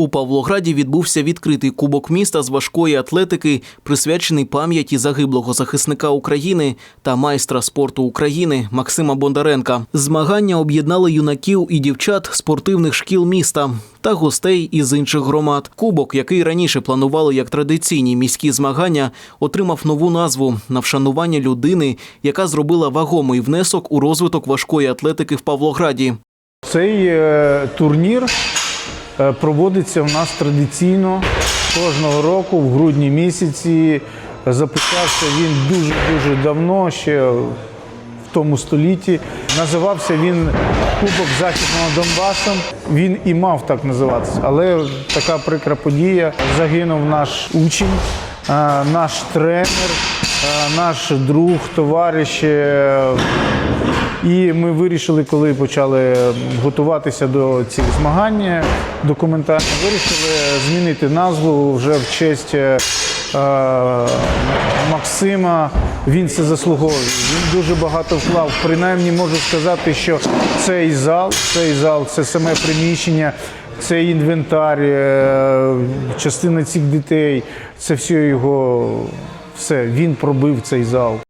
У Павлограді відбувся відкритий кубок міста з важкої атлетики, присвячений пам'яті загиблого захисника України та майстра спорту України Максима Бондаренка. Змагання об'єднали юнаків і дівчат спортивних шкіл міста та гостей із інших громад. Кубок, який раніше планували як традиційні міські змагання, отримав нову назву на вшанування людини, яка зробила вагомий внесок у розвиток важкої атлетики в Павлограді. Цей е, турнір проводиться в нас традиційно кожного року в грудні місяці. Започався він дуже-дуже давно, ще в тому столітті. Називався він Кубок Західного Донбасу. Він і мав так називатися, але така прикра подія. Загинув наш учень, е, наш тренер, е, наш друг, товариш. Е, і ми вирішили, коли почали готуватися до цих змагань документально, вирішили змінити назву вже в честь е, Максима. Він це заслуговує. Він дуже багато вклав. Принаймні можу сказати, що цей зал, цей зал це саме приміщення. Це інвентар, е, частина цих дітей, це все його, все, він пробив цей зал.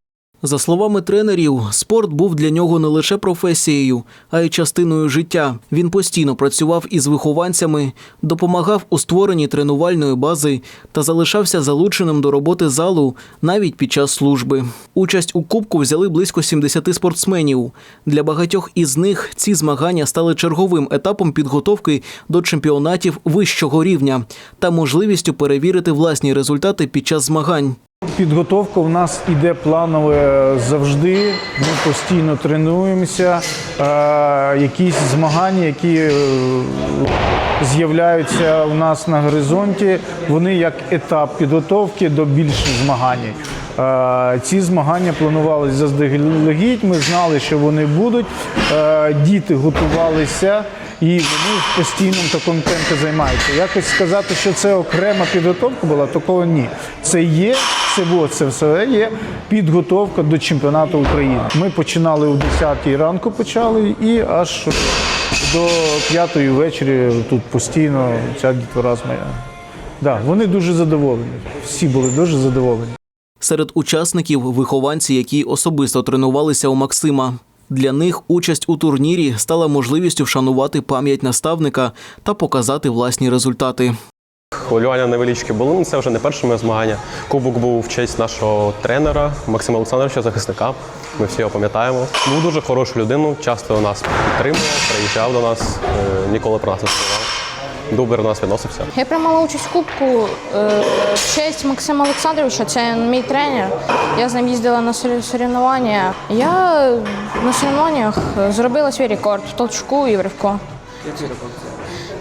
За словами тренерів, спорт був для нього не лише професією, а й частиною життя. Він постійно працював із вихованцями, допомагав у створенні тренувальної бази та залишався залученим до роботи залу навіть під час служби. Участь у кубку взяли близько 70 спортсменів. Для багатьох із них ці змагання стали черговим етапом підготовки до чемпіонатів вищого рівня та можливістю перевірити власні результати під час змагань. Підготовка у нас іде планове завжди. Ми постійно тренуємося. Е, якісь змагання, які е, з'являються у нас на горизонті, вони як етап підготовки до більших змагань. Е, ці змагання планувалися заздалегідь. Ми знали, що вони будуть. Діти готувалися. І вони в постійному такому темпі займаються. Якось сказати, що це окрема підготовка була, такого ні. Це є, було, це все є підготовка до чемпіонату України. Ми починали о 10 ранку, почали і аж до 5 ввечері тут постійно ця дітвора з моя. Да, вони дуже задоволені. Всі були дуже задоволені. Серед учасників вихованці, які особисто тренувалися у Максима. Для них участь у турнірі стала можливістю вшанувати пам'ять наставника та показати власні результати. Хвилювання невеличке були, ну, це вже не перше моє змагання. Кубок був в честь нашого тренера Максима Олександровича, захисника. Ми всі його пам'ятаємо. Був дуже хорошу людину, часто нас підтримував, приїжджав до нас, е, ніколи про нас не сказав. Добре до нас відносився. Я приймала участь в кубку е, в честь Максима Олександровича, це мій тренер. Я з ним їздила на соревнування. Я на соревнованнях зробила свій рекорд в толчку і в ривку.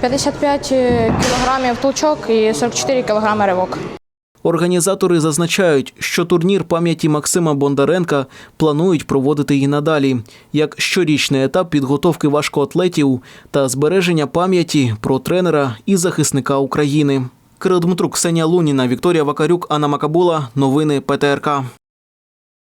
55 кілограмів толчок і 44 кілограми ривок. Організатори зазначають, що турнір пам'яті Максима Бондаренка планують проводити і надалі, як щорічний етап підготовки важкоатлетів та збереження пам'яті про тренера і захисника України. Кирил Дмитрук, Ксенія Луніна, Вікторія Вакарюк, Анна Макабула. Новини ПТРК.